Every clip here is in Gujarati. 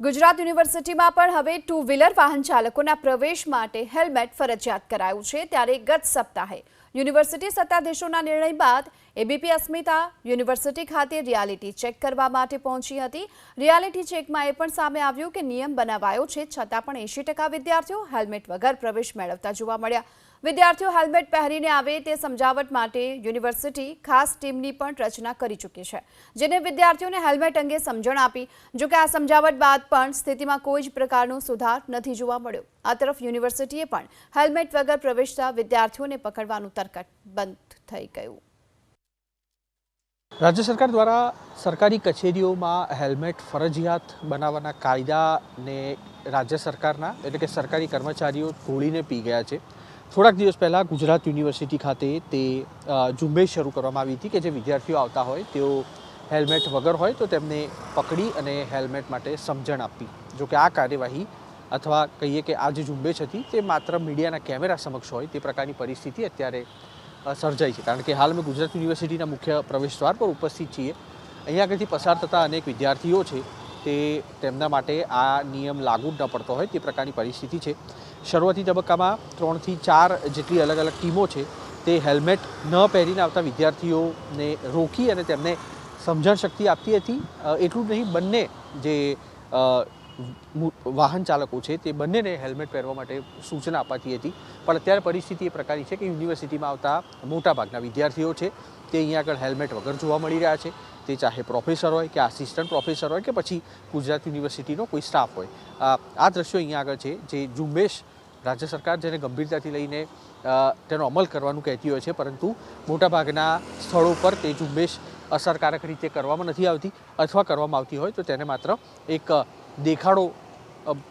ગુજરાત યુનિવર્સિટીમાં પણ હવે ટુ વ્હીલર વાહન ચાલકોના પ્રવેશ માટે હેલ્મેટ ફરજિયાત કરાયું છે ત્યારે ગત સપ્તાહે યુનિવર્સિટી સત્તાધીશોના નિર્ણય બાદ એબીપી અસ્મિતા યુનિવર્સિટી ખાતે રિયાલિટી ચેક કરવા માટે પહોંચી હતી. રિયાલિટી ચેકમાં એ પણ સામે આવ્યું કે નિયમ બનાવાયો છે, છતાં પણ એંશી વિદ્યાર્થીઓ હેલ્મેટ વગર પ્રવેશ મેળવતા જોવા મળ્યા. વિદ્યાર્થીઓ હેલ્મેટ પહેરીને આવે તે સમજાવટ માટે યુનિવર્સિટી ખાસ ટીમની પણ રચના કરી ચૂકી છે, જેને વિદ્યાર્થીઓને હેલ્મેટ અંગે સમજણ આપી, જોકે આ સમજાવટ બાદ પણ સ્થિતિમાં કોઈ જ પ્રકારનો સુધાર નથી જોવા મળ્યો. આ તરફ યુનિવર્સિટીએ પણ હેલ્મેટ વગર પ્રવેશતા વિદ્યાર્થીઓને પકડવાનું તરકટ બંધ થઈ ગયું. રાજ્ય સરકાર દ્વારા સરકારી કચેરીઓમાં હેલ્મેટ ફરજિયાત બનાવવાના કાયદાને રાજ્ય સરકારના એટલે કે સરકારી કર્મચારીઓ તોડીને પી ગયા છે. થોડાક દિવસ પહેલાં ગુજરાત યુનિવર્સિટી ખાતે તે ઝુંબેશ શરૂ કરવામાં આવી હતી કે જે વિદ્યાર્થીઓ આવતા હોય તેઓ હેલ્મેટ વગર હોય તો તેમને પકડી અને હેલ્મેટ માટે સમજણ આપવી. જોકે આ કાર્યવાહી અથવા કહીએ કે આ જે ઝુંબેશ હતી તે માત્ર મીડિયાના કેમેરા સમક્ષ હોય તે પ્રકારની પરિસ્થિતિ અત્યારે સર્જાઈ છે. કારણ કે હાલ અમે ગુજરાત યુનિવર્સિટીના મુખ્ય પ્રવેશદ્વાર પર ઉપસ્થિત છીએ. અહીંયા આગળથી પસાર થતા અનેક વિદ્યાર્થીઓ છે તે તેમના માટે આ નિયમ લાગુ ન પડતો હોય તે પ્રકારની પરિસ્થિતિ છે. શરૂઆતી તબક્કામાં ત્રણથી ચાર જેટલી અલગ અલગ ટીમો છે તે હેલ્મેટ ન પહેરીને આવતા વિદ્યાર્થીઓને રોકી અને તેમને સમજણ શક્તિ આપતી હતી. એટલું જ નહીં, બંને જે વાહન ચાલકો છે, તે બંનેને હેલ્મેટ પહેરવા માટે સૂચના અપાતી હતી. પણ અત્યારે પરિસ્થિતિ એ પ્રકારની છે કે યુનિવર્સિટીમાં આવતા મોટાભાગના વિદ્યાર્થીઓ છે, તે અહીંયા આગળ હેલ્મેટ વગર જોવા મળી રહ્યા છે. તે ચાહે પ્રોફેસર હોય કે આસિસ્ટન્ટ પ્રોફેસર હોય કે પછી ગુજરાત યુનિવર્સિટીનો કોઈ સ્ટાફ હોય. આ દ્રશ્યો અહીંયા આગળ છે, જે ઝુંબેશ રાજ્ય સરકાર જેને ગંભીરતાથી લઈને તેનો અમલ કરવાનું કહેતી હોય છે, પરંતુ મોટાભાગના સ્થળો પર તે ઝુંબેશ અસરકારક રીતે કરવામાં નથી આવતી અથવા કરવામાં આવતી હોય તો તેને માત્ર એક દેખાડો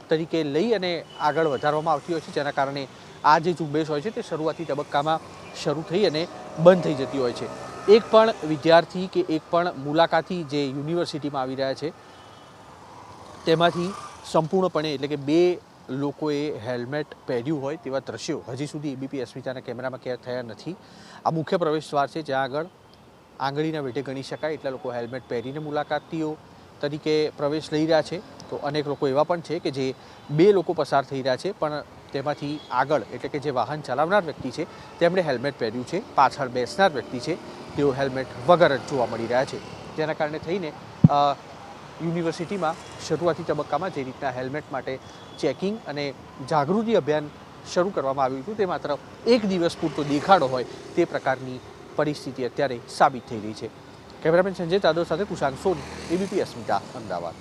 તરીકે લઈ અને આગળ વધારવામાં આવતી હોય છે, જેના કારણે આ જે ઝુંબેશ હોય છે, તે શરૂઆતી તબક્કામાં શરૂ થઈ અને બંધ થઈ જતી હોય છે. એક પણ વિદ્યાર્થી કે એક પણ મુલાકાતી જે યુનિવર્સિટીમાં આવી રહ્યા છે, તેમાંથી સંપૂર્ણપણે એટલે કે બે લોકોએ હેલ્મેટ પહેર્યું હોય તેવા દ્રશ્યો હજી સુધી એબીપી અસ્મિતાના કેમેરામાં કેદ થયા નથી. આ મુખ્ય પ્રવેશદ્વાર છે, જ્યાં આગળ આંગળીના વેઢે ગણી શકાય એટલા લોકો હેલ્મેટ પહેરીને મુલાકાતીઓ તરીકે પ્રવેશ લઈ રહ્યા છે. તો અનેક લોકો એવા પણ છે કે જે બે લોકો પસાર થઈ રહ્યા છે, પણ તેમાંથી આગળ એટલે કે જે વાહન ચલાવનાર વ્યક્તિ છે, તેમણે હેલ્મેટ પહેર્યું છે. પાછળ બેસનાર વ્યક્તિ છે, તેઓ હેલ્મેટ વગર જ જોવા મળી રહ્યા છે. જેના કારણે થઈને યુનિવર્સિટીમાં શરૂઆતી તબક્કામાં જે રીતના હેલ્મેટ માટે ચેકિંગ અને જાગૃતિ અભિયાન શરૂ કરવામાં આવ્યું હતું, તે માત્ર એક દિવસ પૂરતો દેખાડો હોય તે પ્રકારની પરિસ્થિતિ અત્યારે સાબિત થઈ રહી છે. કેમેરામેન સંજય જાદવ સાથે કુશાંગ સોની એબીપી અસ્મિતા અમદાવાદ.